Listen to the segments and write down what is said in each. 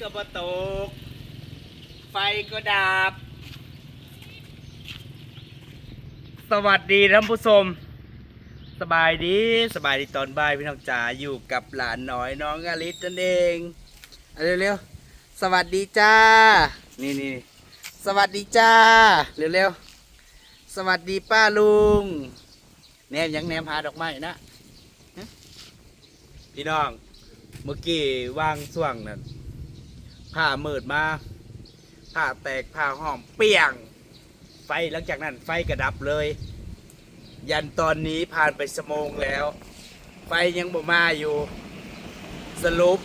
ก็บ่ตก ไฟก็ดับ สวัสดีท่านผู้ชม สบายดีสบายดีตอนบ่ายพี่น้องจ๋าอยู่กับหลานน้อยน้องอลิสนั่นเองเอาเร็วๆ สวัสดีจ้า นี่นี่สวัสดีจ้า เร็วๆ สวัสดีป้าลุง แนมยังแนมหาดอกไม้นะฮะพี่น้องเมื่อกี้วางส่วงนั่น ผ้ามืดมาผ้าแตกผ้าห้อมเปียง ไฟหลังจากนั้นไฟกระดับเลย ยันตอนนี้ผ่านไปสมงแล้ว ไฟยังบ่มาอยู่ สรุป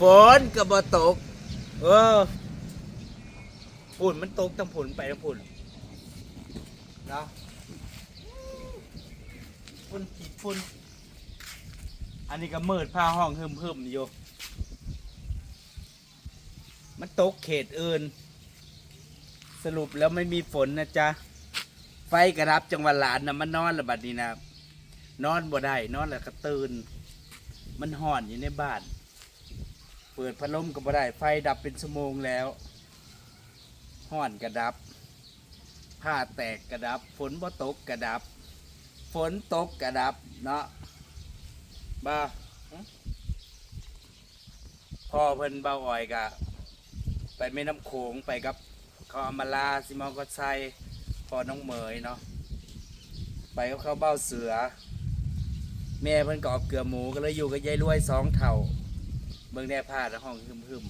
ฝนก็บ่ตก เออฝุ่นมันตกทั้งฝุ่นไปทั้งฝุ่นเนาะฝุ่นขีดฝุ่นอันนี้ก็มืดผ้าห้องหึมหึมๆอยู่ มันตกเขตอื่น สรุปแล้วไม่มีฝนนะจ๊ะ ไฟกระดับจังหวัดหลานนะมันนอนระบัดนี้นะนอนบ่ได้นอนแล้วก็ตื่น มันห่อนอยู่ในบ้าน เปิดพัดลมก็บ่ได้ ไฟดับเป็นชั่วโมงแล้วห่อนกระดับ ผ้าแตกกระดับ ฝนบ่ตกกระดับ ฝนตกกระดับเนาะบ้าพ่อเพิ่นเบาอ่อยกะ ไปแม่น้ำโขงไปกับเขาอมาลาซิมองก็ใส่พอน้องเหมยเนาะไปกับเขาเบ้าเสือ แม่เพิ่นก็ออกเกลือหมูก็เลยอยู่กับยายรวยสองเท่า เบิ่งแน่ผ้าห้องหึมหึม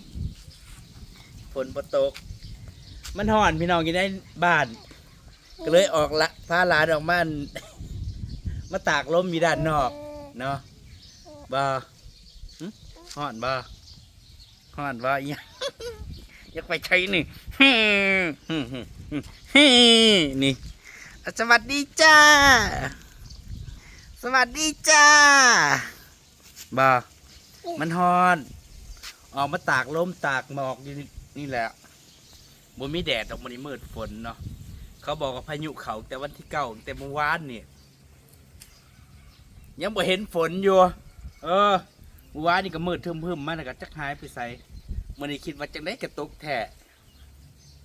ๆฝนบ่ตก มันห่อนพี่น้องกินได้บ้าน ก็เลยออกละพาหลานออกมามาตากลมอยู่ด้านนอก เนาะบ่หึฮ้อนบ่ฮ้อนบ่อีหยัง อยากไปใช้นี่นี่สวัสดีจ้า สวัสดีจ้าบ่มันฮอนออกมาตากลมตากหมอกอยู่นี่นี่แหละบนมีแดดออกมานี่มืดฝนเนาะเขาบอกว่าพายุเขาแต่วันที่เก้าแต่เมื่อวานเนี่ยยังบ่เห็นฝนอยู่ เออเมื่อวานนี่ก็มืดทึมๆมาแล้วก็จักหายไปใส่ มื่อนี้คิดว่าจังได้กระตุกแท้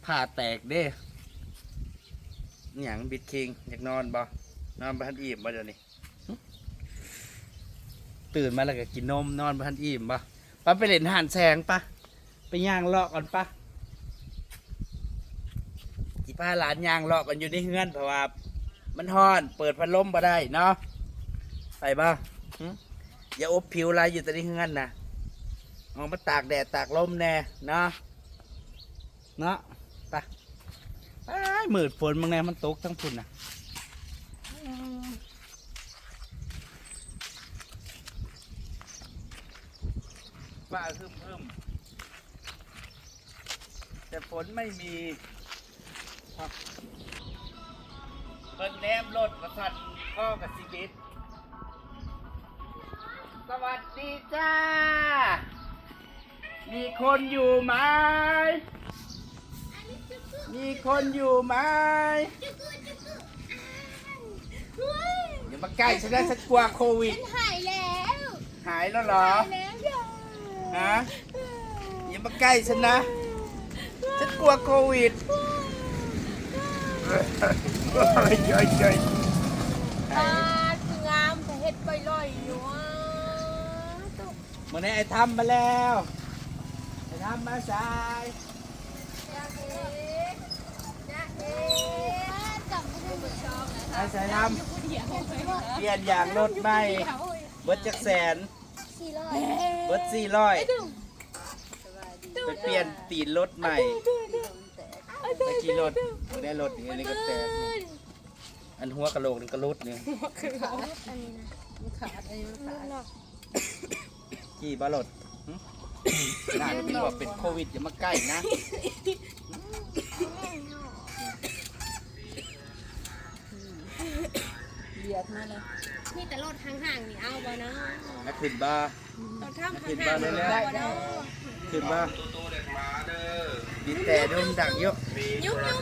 ผ่าแตกเด้อหยังบิดคิงอยากนอนบ่นอนบันอิ่มบ่เดี๋ยวนี้ตื่นมาแล้วก็กินนมนอนบันอิ่มบ่ปไปเล่นห่านแสงปะไปย่างเลาะก่อนปะจีพาหลานย่างเลาะกันอยู่ในเฮือนเพราะว่ามันฮ้อน เปิดพัดลมบ่ได้เนาะไปบ้าอย่าอบผิวลายอยู่แตรงนี้เงื่อนนะ ออกมาตากแดดตากลมแน่เนาะเนาะไปไอ้มืดฝนบางแน่มันตกทั้งฝุ่นนะฟ้าพึ่มพึ่มแต่ฝนไม่มีครับเพิ่นแนมรถประสันข้อกับชีวิต สวัสดีจ้า มีคนอยู่ไหม มีคนอยู่ไหมอย่ามาใกล้ฉันนะฉันกลัวโควิด หายแล้วหายแล้วเหรอ หายแล้วจ้ะฮะ อย่ามาใกล้ฉันนะ ฉันกลัวโควิดเฮ้ยเฮ้ยเฮ้ยตาคืองามแต่เฮ็ดไปลอยอยู่อะตุ๊กมื่อนี้ไอ้ทำมาแล้ว ไอ้ทำมาสายอยากเอ๋อยากเอ๋จับไม่ได้เหมือนชอบนะไอ้สายทำเปลี่ยนอย่างรถใหม่เบิดจักแสนสี่ร้อยเบิดสี่ร้อยไปเปลี่ยนตีนรถใหม่ไปขี่รถบ่ได้รถนี่อันนี้ก็แตกนี่อันหัวกะโหลกนี่กระลุดนี่ขี่บารถหึ น่าจะเป็นว่าเป็นโควิดอย่ามาใกล้นะมีแต่รถห่างๆนี่เอาบ่เนาะนักขึ้นบ้ารถข้ามขึ้นห่าบ้างๆเลยนี่แหละเอาบ่เนาะขึ้นบ้าบีบแต่ดุมดังเยอะยุ่งยุ่ง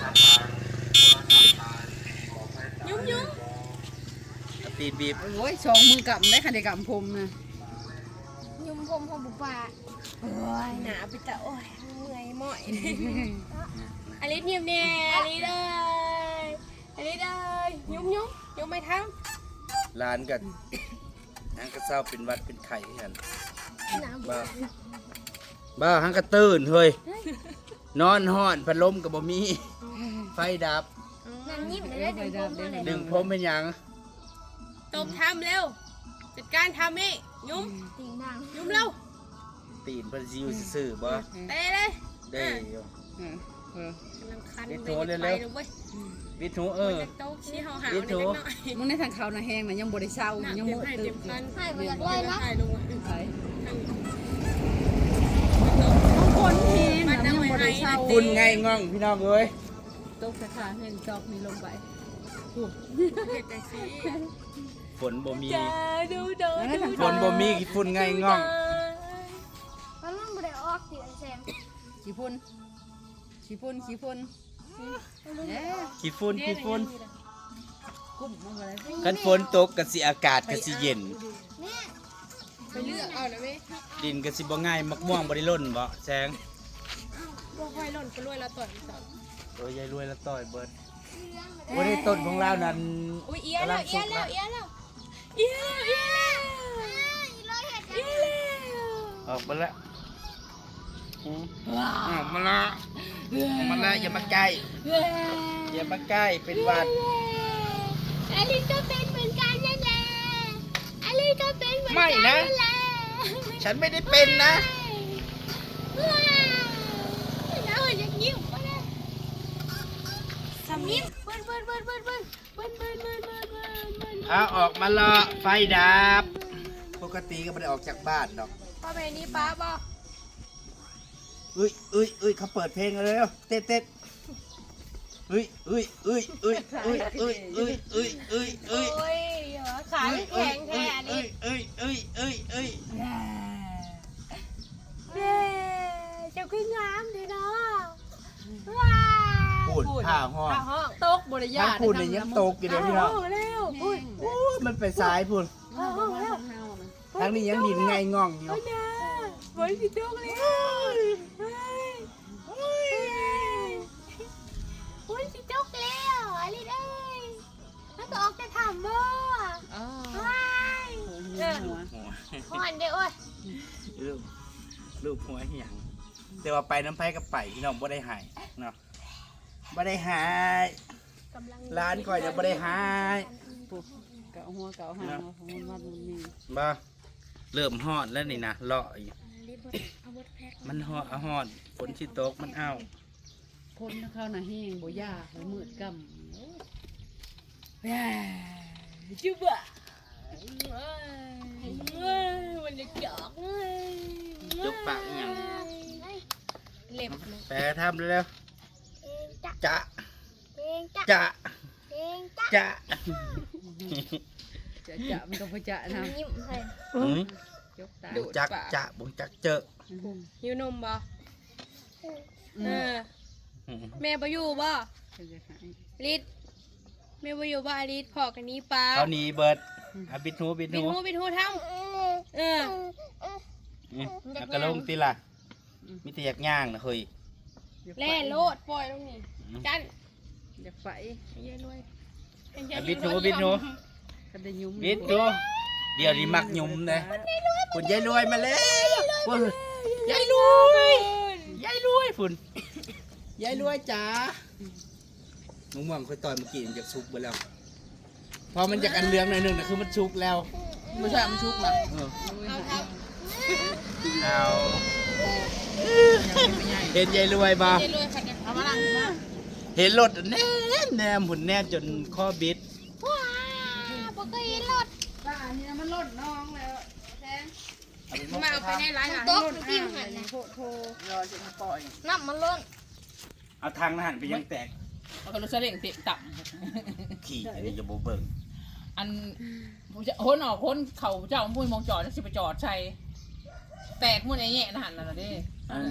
ยุ่งยุ่งตีนบีบโอ้ยสองมือกำได้ค่ะเด็กกำผมนะยุ่งผมของบุปผา โอ้ยหนาไปจะโอ้ยเมื่อยหม่อยอลิสเนียมเนี่ยอลิสเอ้ยอลิสเอ้ยยุ่มยุ่มยุ่มไม่ทร้านกันนั่งก็เศร้าเป็นหวัดเป็นไข่กันหนาวบ้าบ้าหังกระตื่นเฮ้ยนอนห่อนพัดลมกับบ่มี ไฟดับำนั่นยิ้มเลยเดี๋ยวผมเลยดึงผมเป็นหยังตบทำเร็วจัดการทำนี่ยุ่มติ่งดังยุ่มเร็ว ตีนเพิ่นสิอยู่ซื่อๆบ่เตะเลยได้อยู่กำลังคันเดี๋ยวไปโทรเร็วๆไปเว้ยวิทูเออ จะโต๊ะชี้เห่าหาวเดี๋ในยวจักหน่อยมึงในทางเขาน่ะแห้งน่ะยังบ่ได้เศร้าหนักยังเต็มบ่ให้ตื่เต็นมคันให้มาจากร้อยนะถ่ายลงไปทางบางคนแห้งมัน่ะนยังเอาไว้บ่ได้เศร้าให้คุณไงง่องพี่น้องเอ้ยตกสะขาแห้งจอกนี่ลงไปเห็ดจังสีฝนบ่มีจะดูโดนดูฝนบ่มีกี่ฝุ่นไงง่องมัน มันไม่ได้ออกสีแสงขี้พุ่นขี้พุ่นขี้พุ่นเอ๊ะขี้ฝุ่นขี้ฝุ่นกุ้มมันบ่ได้คันฝนตกก็สิอากาศก็สิเย็นนี่ไปเลือกเอานะเว้ยดินก็สิบ่ง่ายมักม่วงบ่ได้ล่นบ่แซงบ่ค่อยหล่นไปรวยแล้วต่อยสอนโอ้ยยายรวยแล้วต่อยเบิดบ่ได้ต้นของเรานั่นอุ้ยเอี้ยแล้วเอี้ยแล้วเอี้ยแล้วเอี้ยแล้วเอี้ยแล้วร้อยเห็ดเอี้ยแล้ว ออกมาแล้วอืมออกมาแล้วออกมาแล้วอย่ามาใกล้อย่ามาใกล้เป็นหวัดอลินก็เป็นเหมือนกันนั่นแหละอลินก็เป็นเหมือนไม่กันนะนั่นแหละฉันไม่ได้เป็นนะ ว้าวแล้วมันจะยิ้มก็ได้สามีเบิ้ลเบิ้ลเบิ้ลเบิ้ลเบิ้ลเบิ้ลเบิ้ลเบิ้ลเบิ้ลเบิ้ลเบิ้ลเอาออกมาละไฟดับ ปกติก็ไม่ได้ออกจากบ้านดอกป้าแม่นี่ป้าบ่อุ้ ยอุ้ยอุ้ยเขาเปิดเพลงกันเลยเต้นเต้นอุ้ยอุ้ยอุ้ยอุ้ยอุ้ยอุ้ยอุ้ยอุ้ยอุ้ยโอ้อุ้ยยเหรอขาที่แข็งแท้อันนี้อุ้ยอุ้ยอุ้ยอุ้ยเย้เจ้าคืองามดีเนาะว้าวพูดผ้าห้องข้าห้องตกบ่ได้ยาทั้งพูดเนี่ยยังตกอยู่เลยพี่น้องข้าห้องเร็วอุ้ยโอ้ยมันไปซ้ายพูดข้าห้องเร็วทั้งนี้ยังดินไงง่องอยู่โอ้ยนะบอยสิจุกเลย ห่อนเด้อโอ้ยลูกลูกหัวเหี่ยงแต่ว่าไปน้ำไผ่กับไปพี่น้องบ่ได้หายเนาะบ่ได้หายกำลังร้านก่อยเนี่ยบ่ได้หายปุ๊บเกาหัวเกาหางของมันวัดมันนี่บ่เริ่มฮอดแล้วนี่นะเลาะอยู่รีบเบิดเอาเบิดแพ็คมันฮอดฮอดฝนสิตกมันเอาพ่นเข้าน่ะแห้งบ่ยากเลยมืดกำจุ๊บอะเฮ้ย มันจะหยอกเฮ้ยจุกปากอหย่างเล็บแปรทำแล้วเองจ้ะจะเองจ้ะจะเองจ้ะจะจะจะมันก็บ่จะนะยิ้มให้หืมยกตาบุจักจะบุจักเจอหิวนมบ่อืเอมอแม่บ่อยู่บ่จะจะหายลิดแม่บ่อยู่บ่อลิดพอกันนี้ป้าเขาหนีเบิดอาบิดหูบิดบินหูหูบินหูทำ เออนี่เอากระลงติล่ะมิตรอยากย่างนะเฮ้ยแล่โลดปล่อยลงนี่กันอยากไปเย้รวยอะบิดหูบิดหูก็ได้ยุ่มบิดดูเดี๋ยวนี้มักหยุ่มเลยคุณยายรวยมาแล้วคุณยายรวยยายรวยคุณยายรวยจ๋ามึงมองค่อยต่อยเมื่อกี้มันจะชุกไปแล้ว พอมันจากอันเหลืองหน่อยหนึงนะคือมันชุกแล้ว ไม่ใช่มันชุกนะเออเอาครับเอาเห็นยายรวยบ่เย้รวยค่ะเดี๋ยวเอามาลังมาเห็นรถแน่แนมหุ่นแน่จนข้อบิดว้าปกติรถป้านี่มันล่นน้องแล้วแทงมาเอาไปในร้านหลังตกนู่นจิ้มหันนะโทโทรอจะมาปล่อยน้ำมันล้นเอาทางนั้นหันไปยังแตกมันก็รถเสล่งเตะต่ขี่อันนี้จะโบเบิ่งำ อันผู้เจ้าคนออกคนเขาเจ้าพูดมองจอดแล้วสิไปจอดใช่แตกมุ่นไอ้แง่นะหันแล้วนะเด้อัน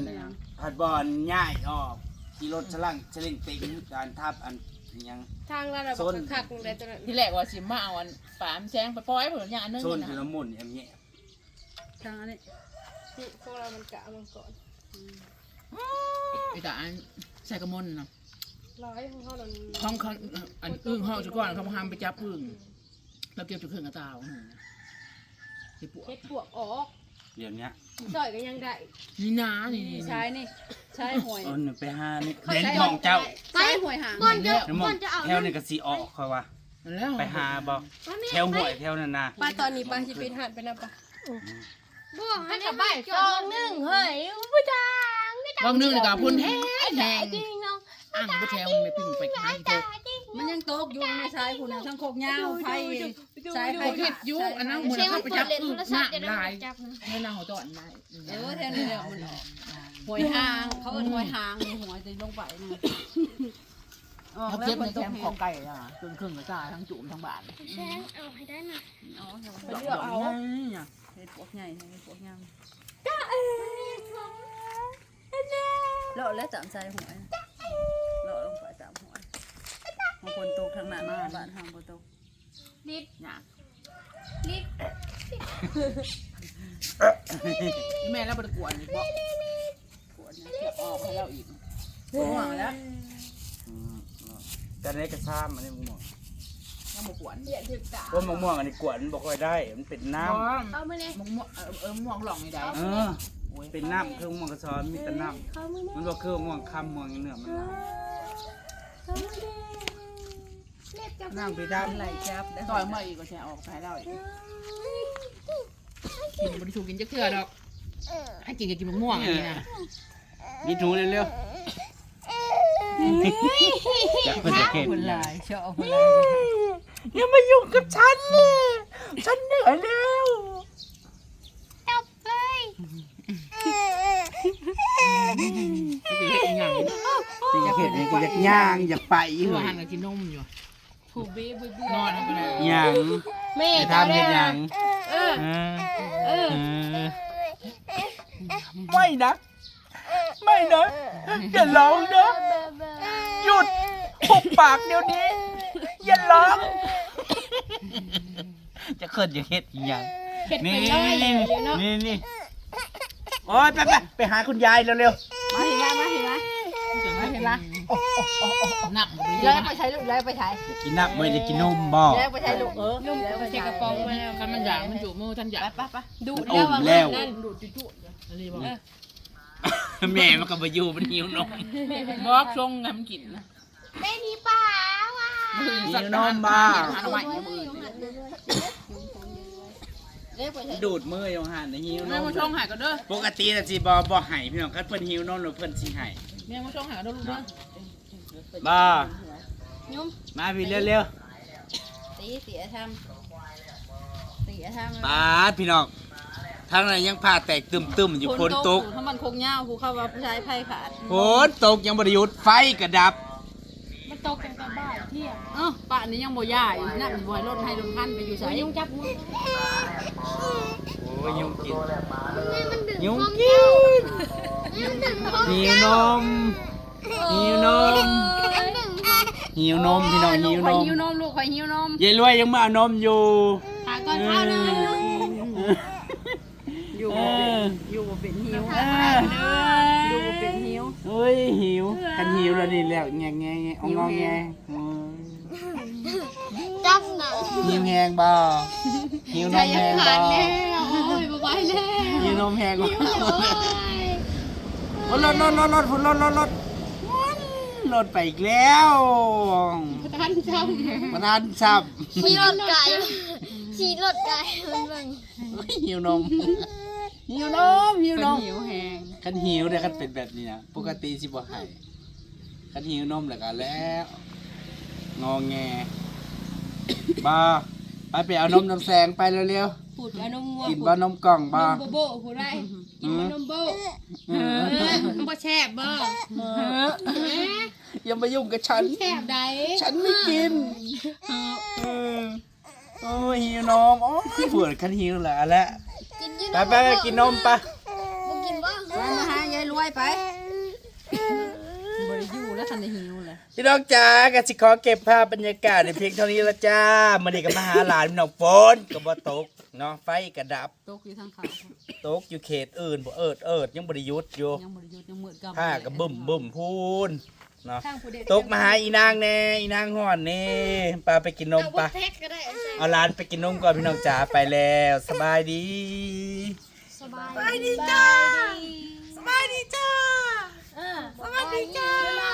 ผัดบอลง่ายออกขี่รถฉลังฉลิงติงการทับอันยังทางเราเราบอกคักๆเลยตัวนั้นที่แรกว่าสิมาเอาอันป่ามแซงไปปล่อยผลอย่างอันนึงโซนนะคือละมุนแอมแย่ทางอันนี้นี่พวกเรามันกะมันก่อนไอ้ตาอันใส่กระมนเนาะร้อยของเขาโดนห้องเขาอันอึ้งห้องจุก่อนเขาห้ามไปจับอึ้ง เราเก็บจุดเครื่องกระตาวไอ้ปวกเฮ็ดปวกออกเดี๋ยวเนี้ยซอยก็ยังได้นี่นานี่นี่ใช้นี่ใช้หวยเอนไปหานี่เน้นมองเจ้าใช้หวยหางก่อนจะน้ำมก่อองนจะเอาแถวนี่ก็สีออกเขาว่าแล้วไปหาบ่แถวห้วยแถวนั่นน่ะป้าตอนนี้ป้าสิไปหันไปนับปะบ่ให้กับบ้านจองหนึ่งเฮ้ยผู้จางบางนึงนี่ก็พุ่นแห้งแห้งจริงน้องอ่างบุแถวมันไม่พึ่งไปหาที่โตมันยังตกอยู่ในชายคุณน่ะทั้งโคกยาวไผ่ชายไอ้ไผ่เห็ดยุอันนั้นมันเสียงเข้ามันไปเปิจัดบเล่นอึ้โทงรหศัน้าพท์จะได้ลายจับนะเมื่อนาหัวตอนได้เออแทนนี่แหละมันออกหวยหางเขาเอิ้นหวยหางหวยจะลงไปนะออกเขาแล้วเก็บคนในตแคกมแหของไก่อะครึ่งครึ่งกระจายทั้งจุ่มทั้งบานแซงเอาให้ได้นะอ๋ออย่าไปเลือกเอาเฮ็ดพวกใหญ่เฮ็ดพวกยาวเลาะแล้วตามใจหวยเลาะลงไปตามหวยบางนั้นบ้านทางบ่ตกลิดหยาบลิดแม่แล้วบริกวนอีกบ่ปวดเนี่ยจะออกให้เราอีกห่วงแล้วแต่ในกระซ้ำอันนี้มะม่วงยังบกวนเดี๋ยวถึกตาต้นมะม่วงอันนี้กวนบ่ค่อยได้ มันเป็นน้ำเอามาเลยมะม่วงเออมะม่วงหลองไม่ได้เออเป็นน้ำคือมะม่วงกระซอนมีแต่น้ำมันบ่คือมะม่วงคำมะม่วงเนื้อมันน่ะ เขามาเลยเล็บกับ น้ำไปดำไหลจับได้ต่อยเมื่ออีกก็แชร์ออกใช้เราอีกกินบริชูกินจะเกลือดอกให้กินก็กินมะม่วงอันนี้นะมีถูเร็วๆจะเพิ่นจะเข็ดคนหลายชอบคนหลายอย่ามายุ่งกับฉันเลยฉันเหนื่อยแล้วจับเลยให้กินเห็ดอีกอย่างอยากเห็นนี่ก็อยากย่างอยากไปที่เลว่ายหันกับกินนมอยู่ ผูกเบ้บุยบุนอนเอาไปเลยย่างแม่จะทำเห็นย่างเออเออเออเออไม่นะ ไม่นะอย่าร้องนะเบอร์เบอร์หยุดปุบปากเดี๋ยวนี้ อย่าร้อง จะเคินอย่าเฮ็ดอีหยังเห็ดนี่ไปร้อยเลยเนาะนี่นี่โอ้ยไปไปไปหาคุณยายเร็วมาเห็นไห นละหนักบ่ดีย้ยนะไปใช้ลูกย้ายไปใช้กินน้ำไม่ได้กินนมบ่ย้ายไปใช้ลูกเออนุ่มกับเทกระป๋องมาแล้วคันมันอยากมันจุมือท่านอยากไปไปดูอมแล้วนั่นดูดจุ๊ๆอันนี้บอกแม่มันก็มาอยู่มันหิวนมบอกชงไงมันกินนะเป็นนี่ป่าว่ะมือหิสัตวนนมบ้าดูดมืออยู่หันในหิวนมมมาชงหายก็เด้อปกติน่ะสิบ่บ่ให้พี่น้องคันเพิ่นหิวนมหรือเพิ่นสิให้ แม่มาชงหายก็เด้อลูกเด้อบ่ยุ่มมาพี่เร็วตีเสียทำตีทำๆปาดพี่น้องทางนั้นยังพาแตกตึมๆอยู่ฝนตกถ้ามันคงเงาผู้เข้าว่าผู้ชายไพ่ขาดฝนตกยังบ่ได้หยุดไฟก็ดับมันตกกันกับบ้านเที่ยงเออป่านนี้ยังบ่ย่าอยู่นั่นบ่ให้รถให้ลงพันไปอยู่ใส่ยุ่งจับมือโอ้ยยุงกินแม่มันดึงยุงของกิน แม่มันดึงของหิวนม หิวนมมันดึงของหิวนมพี่น้องหิวข่อยนมหิวนมลูกข่อยหิวนมยายรวยยังมาเอานมอยู่ หาก่อนข้าวเลยอยู่เอบ่เป็นออยู่บ่เป็นหิวเอออยู่บ่เป็นหิว เฮ้ยหิวกันหิวแล้วนี่แล้วแงแงแงเอางอแงโอ้ยจับหนังหิวแหงบ่หิวนมแหงบ่โอ้ยบายแล้วหิวนมแหงบ่ โอ้ย รถรถรถรถพุ่นรถรถรถรถไปอีกแล้วท่านจมาทานซับขี่รถไก่ขี่รถไก่มันเบิ่งเฮ้ยหิวนมหิวนมหิวนมหิวแหงคันหิวเนี่ยคันเป็นแบบนี้นะปกติสิบ่ให้คันหิวนมแล้วก็แล้วงอแงบ่ไปไปเอานมน้ำแสงไปเร็วำปูดเอานมงัวๆกินบ่นมกล่องบ่นมโบโบกูได้กินมานมโบเออ มันบ่แช่บบ่อย่ามายุ่งกับฉัน แช่บใดฉันไม่กินเออโอ้ยหิวนมโอ้ยปวดคันหิวแล้วแหละกินยืดไปไปไปกินนมไปบ่กินบ่ไปมาหายายรวยไปบ่ได้ได้อยู่แล้วทันได้หิวเลยพี่น้องจ๋ากสิขอเก็บภาพบรรยากาศในเพียงเท่านี้ละจ้ามื่อนี้ก็มาหาหลานพี่น้องฝนก็บ่ตก เนาะไฟก็ดับตกอยู่ทางเขาตกอยู่เขตอื่นบ่เอิดเอิดยังบ่ได้หยุดอยู่ยังบริยุทธ์ยังมืดกับผ้าก็บึ้มบึ้มพูนเนาะทางผู้เด็กตกมาหาอีนางแน่อีนางห่อนนี่ปลาไปกินนมเอาปะแท็กก็ได้เอาใส่เอาหลานไปกินนมก่อนพี่น้องจ๋าไปแล้ว สบายดีสบายดีจ้าสบายดีจ้าอ่าสบายดีจ้า